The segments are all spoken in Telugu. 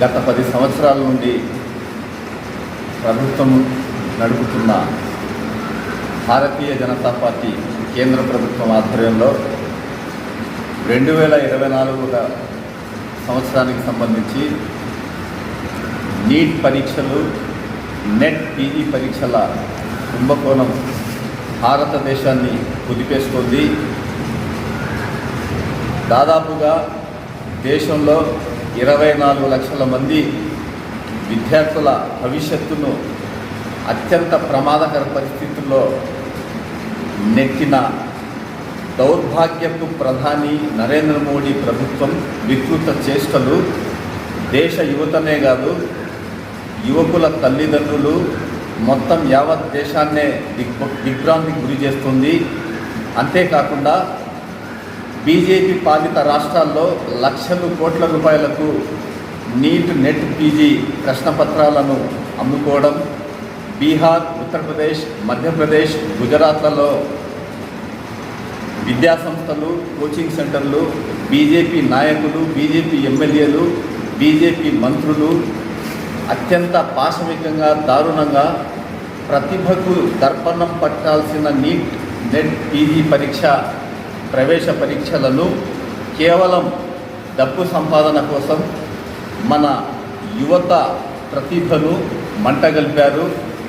గత పది సంవత్సరాల నుండి ప్రభుత్వం నడుపుతున్న భారతీయ జనతా పార్టీ కేంద్ర ప్రభుత్వం ఆధ్వర్యంలో రెండు వేల ఇరవై నాలుగు సంవత్సరానికి సంబంధించి నీట్ పరీక్షలు నెట్ పీజీ పరీక్షల కుంభకోణం భారతదేశాన్ని కుదిపేసుకుంది దాదాపుగా దేశంలో ఇరవై నాలుగు లక్షల మంది విద్యార్థుల భవిష్యత్తును అత్యంత ప్రమాదకర పరిస్థితుల్లో నెట్టిన దౌర్భాగ్యపు ప్రధాని నరేంద్ర మోడీ ప్రభుత్వం వికృత చేష్టలు. దేశ యువతనే కాదు యువకుల తల్లిదండ్రులు మొత్తం యావత్ దేశాన్నే దిగ్ దిగ్భ్రాంతికి గురి చేస్తుంది. అంతేకాకుండా బీజేపీ పాలిత రాష్ట్రాల్లో లక్షలు కోట్ల రూపాయలకు నీట్ నెట్ పీజీ ప్రశ్నపత్రాలను అమ్ముకోవడం బీహార్ ఉత్తరప్రదేశ్ మధ్యప్రదేశ్ గుజరాత్లలో విద్యాసంస్థలు కోచింగ్ సెంటర్లు బీజేపీ నాయకులు బీజేపీ ఎమ్మెల్యేలు బీజేపీ మంత్రులు అత్యంత పాశవికంగా దారుణంగా ప్రతిభకు దర్పణం పట్టాల్సిన నీట్ నెట్ పీజీ పరీక్ష ప్రవేశ పరీక్షలను కేవలం డబ్బు సంపాదన కోసం మన యువత ప్రతిభను మంటగలిపారు.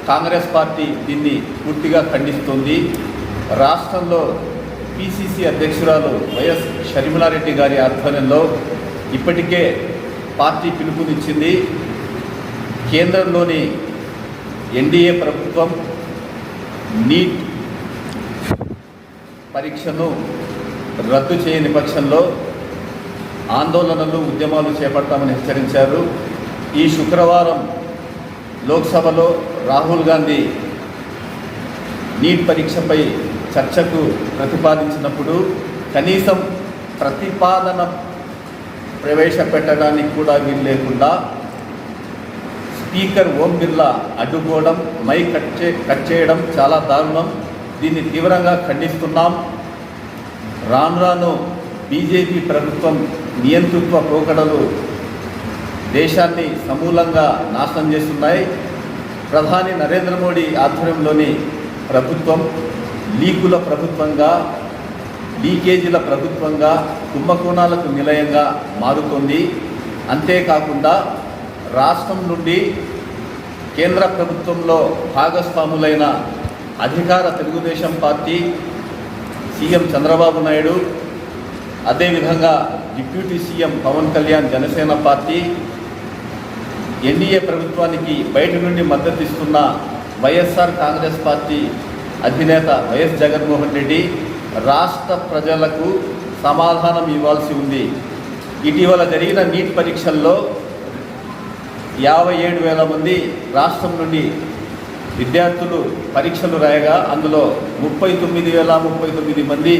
కాంగ్రెస్ పార్టీ దీన్ని పూర్తిగా ఖండిస్తుంది. రాష్ట్రంలో పిసిసి అధ్యక్షురాలు వైఎస్ షర్మిలారెడ్డి గారి ఆధ్వర్యంలో ఇప్పటికే పార్టీ పిలుపునిచ్చింది. కేంద్రంలోని ఎన్డీఏ ప్రభుత్వం నీట్ పరీక్షను రద్దు చేయని పక్షంలో ఆందోళనలు ఉద్యమాలు చేపడతామని హెచ్చరించారు. ఈ శుక్రవారం లోక్సభలో రాహుల్ గాంధీ నీట్ పరీక్షపై చర్చకు ప్రతిపాదించినప్పుడు కనీసం ప్రతిపాదన ప్రవేశపెట్టడానికి కూడా వీలు లేకుండా స్పీకర్ ఓం బిర్లా అడ్డుకోవడం మైక్ కట్ చే కట్ చేయడం చాలా దారుణం. దీన్ని తీవ్రంగా ఖండిస్తున్నాం. రాను రాను బీజేపీ ప్రభుత్వం నియంతృత్వ పోకడలు దేశాన్ని సమూలంగా నాశనం చేస్తున్నాయి. ప్రధాని నరేంద్ర మోడీ ఆధ్వర్యంలోని ప్రభుత్వం లీకుల ప్రభుత్వంగా లీకేజీల ప్రభుత్వంగా కుంభకోణాలకు నిలయంగా మారుతుంది. అంతేకాకుండా రాష్ట్రం నుండి కేంద్ర ప్రభుత్వంలో భాగస్వాములైన అధికార తెలుగుదేశం పార్టీ సీఎం చంద్రబాబు నాయుడు అదేవిధంగా deputy CM Pawan Kalyan Janasena party NDA ప్రభుత్వానికి బయట నుండి మద్దతు ఇస్తున్న వైఎస్ఆర్ కాంగ్రెస్ పార్టీ అధినేత వైఎస్ జగన్మోహన్ రెడ్డి రాష్ట్ర ప్రజలకు సమాధానం ఇవ్వాల్సి ఉంది. ఇటీవల జరిగిన నీట్ పరీక్షల్లో యాభై ఏడు వేల మంది రాష్ట్రం నుండి విద్యార్థులు పరీక్షలు రాయగా అందులో ముప్పై తొమ్మిది వేల ముప్పై తొమ్మిది మంది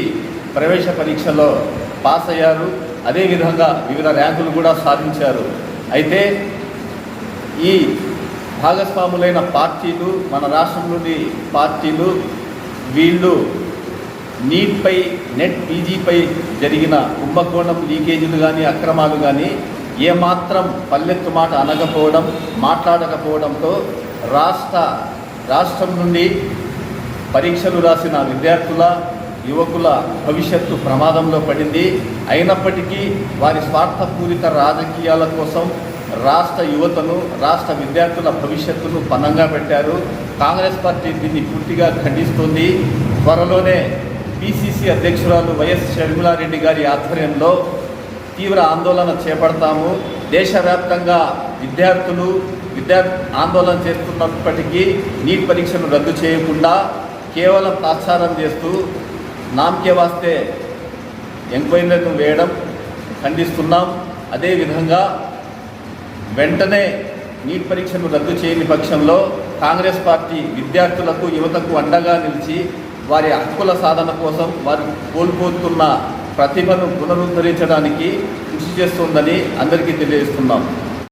ప్రవేశ పరీక్షలో పాస్ అయ్యారు. అదేవిధంగా వివిధ ర్యాంకులు కూడా సాధించారు. అయితే ఈ భాగస్వాములైన పార్టీలు మన రాష్ట్రంలోని పార్టీలు వీళ్ళు నీట్పై నెట్ పీజీపై జరిగిన కుంభకోణం లీకేజీలు కానీ అక్రమాలు కానీ ఏమాత్రం పల్లెత్తు మాట అనకపోవడం మాట్లాడకపోవడంతో రాష్ట్ర రాష్ట్రం నుండి పరీక్షలు రాసిన విద్యార్థుల యువకుల భవిష్యత్తు ప్రమాదంలో పడింది. అయినప్పటికీ వారి స్వార్థపూరిత రాజకీయాల కోసం రాష్ట్ర యువతను రాష్ట్ర విద్యార్థుల భవిష్యత్తును పనంగా పెట్టారు. కాంగ్రెస్ పార్టీ దీన్ని పూర్తిగా ఖండిస్తుంది. త్వరలోనే పిసిసి అధ్యక్షురాలు వైఎస్ షర్మిలారెడ్డి గారి ఆధ్వర్యంలో తీవ్ర ఆందోళన చేపడతాము. దేశవ్యాప్తంగా విద్యార్థులు విద్యార్థి ఆందోళన చేస్తున్నప్పటికీ నీట్ పరీక్షను రద్దు చేయకుండా కేవలం తాత్సారం చేస్తూ నామకే వాస్తే ఎంక్వైరీలను వేయడం ఖండిస్తున్నాం. అదేవిధంగా వెంటనే నీట్ పరీక్షను రద్దు చేయని పక్షంలో కాంగ్రెస్ పార్టీ విద్యార్థులకు యువతకు అండగా నిలిచి వారి హక్కుల సాధన కోసం వారు కోల్పోతున్న ప్రతిభను పునరుద్ధరించడానికి కృషి చేస్తుందని అందరికీ తెలియజేస్తున్నాం.